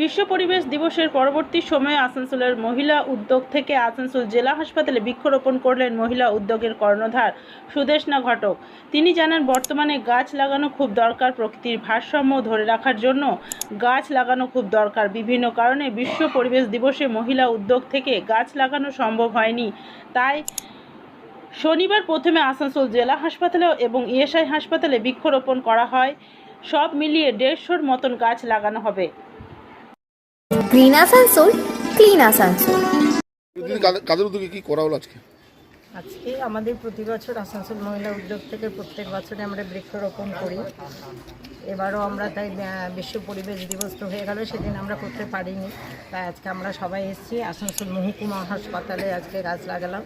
বিশ্ব পরিবেশ দিবসের পরবর্তী সময়ে আসানসোলের মহিলা উদ্যোগ থেকে আসানসোল জেলা হাসপাতালে বৃক্ষরোপণ করলেন মহিলা উদ্যোগের কর্ণধার সুদেশনা ঘটক। তিনি জানান, বর্তমানে গাছ লাগানো খুব দরকার প্রকৃতির ভারসাম্য ধরে রাখার জন্য। গাছ লাগানো খুব দরকার। বিভিন্ন কারণে বিশ্ব পরিবেশ দিবসে মহিলা উদ্যোগ থেকে গাছ লাগানো সম্ভব হয়নি। তাই শনিবার প্রথমে আসানসোল জেলা হাসপাতালে এবং ইএসআই হাসপাতালে বৃক্ষরোপণ করা হয়। সব মিলিয়ে দেড়শোর মতন গাছ লাগানো হবে। Green Asansol clean Asansol. কাদের- কাদের উদ্যোগে কি করা হলো আজকে? আজকে আমাদের প্রতি বছর আসানসোল মহিলা উদ্যোগ থেকে প্রত্যেক বছরে আমরা বৃক্ষরোপণ করি। এবারও আমরা তাই বিশ্ব পরিবেশ দিবস তো হয়ে গেল সেদিন আমরা করতে পারিনি। তাই আজকে আমরা সবাই এসেছি আসানসোল মহকুমা হাসপাতালে আজকে গাছ লাগালাম।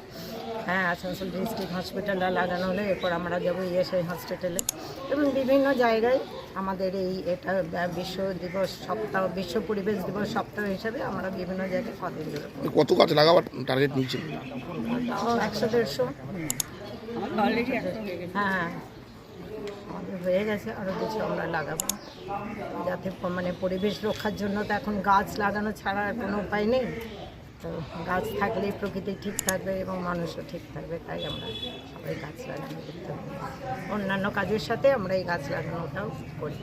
হ্যাঁ আসানসোল ডিস্ট্রিক্ট হসপিটালে লাগানো হলে এরপর আমরা যাব ইএসআই হসপিটালে। এবং বিভিন্ন জায়গায় আমাদের এই এটা বিশ্ব দিবস সপ্তাহ বিশ্ব পরিবেশ দিবস সপ্তাহ হিসাবে আমরা বিভিন্ন জায়গায় কদিন ধরে কত গাছ লাগাবার টার্গেট নিয়েছে একশো দেড়শো। হ্যাঁ আমাদের হয়ে গেছে আরও কিছু আমরা লাগাবো। যাতে মানে পরিবেশ রক্ষার জন্য তো এখন গাছ লাগানো ছাড়া আর কোনো উপায় নেই। তো গাছ থাকলে প্রকৃতি ঠিক থাকবে এবং মানুষও ঠিক থাকবে, তাই আমরা সবাই গাছ লাগানো করতে অন্যান্য কাজের সাথে আমরা এই গাছ লাগানোটাও করি।